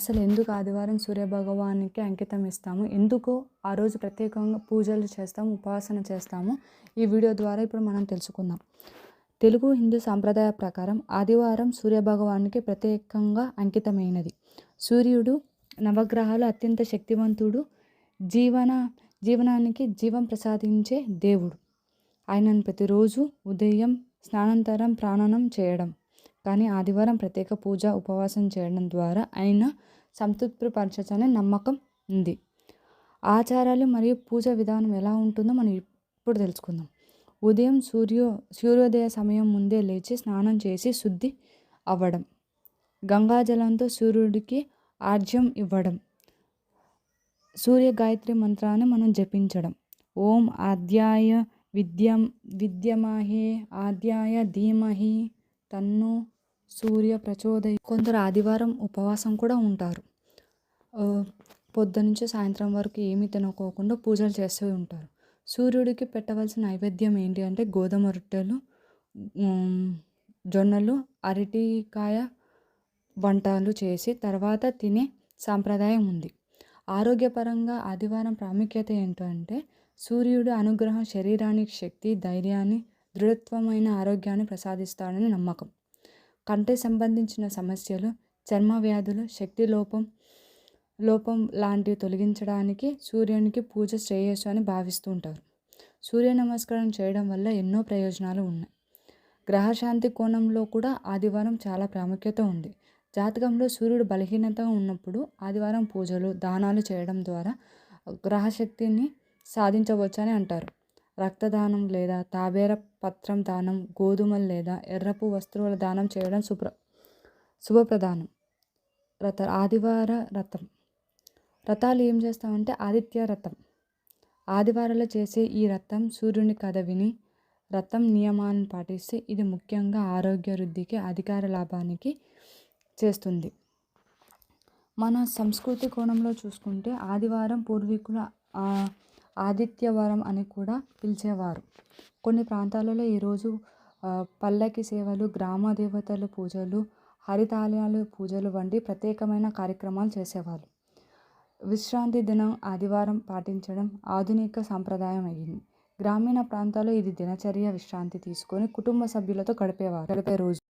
అసలు ఎందుకు ఆదివారం సూర్యభగవానికి అంకితం ఇస్తాము? ఎందుకు ఆ రోజు ప్రత్యేకంగా పూజలు చేస్తాము ఉపాసన చేస్తాము. ఈ వీడియో ద్వారా ఇప్పుడు మనం తెలుసుకుందాం. తెలుగు హిందూ సాంప్రదాయ ప్రకారం ఆదివారం సూర్యభగవానికి ప్రత్యేకంగా అంకితమైనది. సూర్యుడు నవగ్రహాలు అత్యంత శక్తివంతుడు జీవన జీవనానికి జీవం ప్రసాదించే దేవుడు. ఆయనను ప్రతిరోజు ఉదయం స్నానంతరం ప్రాణనం చేయడం. కానీ ఆదివారం ప్రత్యేక పూజ ఉపవాసం చేయడం ద్వారా ఆయన సంతృప్తిపరచని నమ్మకం ఉంది. ఆచారాలు మరియు పూజ విధానం ఎలా ఉంటుందో మనం ఇప్పుడు తెలుసుకుందాం. ఉదయం సూర్యో సూర్యోదయ సమయం ముందే లేచి స్నానం చేసి శుద్ధి అవ్వడం. గంగాజలంతో సూర్యుడికి ఆర్జ్యం ఇవ్వడం. సూర్య గాయత్రి మంత్రాన్ని మనం జపించడం. ఓం ఆద్యాయ విద్యం విద్యమాహే ఆద్యాయ ధీమహి తన్ను సూర్య ప్రచోదయ కొందరు ఆదివారం ఉపవాసం కూడా ఉంటారు. పొద్దునుంచి సాయంత్రం వరకు ఏమీ తినకోకుండా పూజలు చేస్తూ ఉంటారు. సూర్యుడికి పెట్టవలసిన నైవేద్యం ఏంటి అంటే గోధుమ రొట్టెలు జొన్నలు అరటికాయ వంటలు చేసి తర్వాత తినే సాంప్రదాయం ఉంది. ఆరోగ్యపరంగా ఆదివారం ప్రాముఖ్యత ఏంటంటే సూర్యుడు అనుగ్రహం శరీరానికి శక్తి ధైర్యాన్ని దృఢత్వమైన ఆరోగ్యాన్ని ప్రసాదిస్తాడని నమ్మకం. కంటి సంబంధించిన సమస్యలు చర్మ వ్యాధులు శక్తి లోపం లోపం లాంటివి తొలగించడానికి సూర్యునికి పూజ శ్రేయస్సు అని భావిస్తూ ఉంటారు. సూర్య నమస్కారం చేయడం వల్ల ఎన్నో ప్రయోజనాలు ఉన్నాయి. గ్రహశాంతి కోణంలో కూడా ఆదివారం చాలా ప్రాముఖ్యత ఉంది. జాతకంలో సూర్యుడు బలహీనతగా ఉన్నప్పుడు ఆదివారం పూజలు దానాలు చేయడం ద్వారా గ్రహశక్తిని సాధించవచ్చని అంటారు. రక్తదానం లేదా తాబేర పత్రం దానం గోధుమలు లేదా ఎర్రపు వస్తువుల దానం చేయడం శుభ్ర శుభప్రదానం రథ ఆదివార రథం. రథాలు ఏం చేస్తామంటే ఆదిత్య రథం. ఆదివారాలు చేసే ఈ రథం సూర్యుని కథ విని రథం నియమాలను పాటిస్తే ఇది ముఖ్యంగా ఆరోగ్య వృద్ధికి అధికార లాభానికి చేస్తుంది. మన సంస్కృతి కోణంలో చూసుకుంటే ఆదివారం పూర్వీకుల ఆదిత్యవరం అని కూడా పిలిచేవారు. కొన్ని ప్రాంతాలలో ఈరోజు పల్లకి సేవలు గ్రామ దేవతలు పూజలు హరితాలయాలు పూజలు వంటి ప్రత్యేకమైన కార్యక్రమాలు చేసేవారు. విశ్రాంతి దినం ఆదివారం పాటించడం ఆధునిక సాంప్రదాయం అయింది. గ్రామీణ ప్రాంతాల్లో ఇది దినచర్య విశ్రాంతి తీసుకొని కుటుంబ సభ్యులతో గడిపేవారు. గడిపే రోజు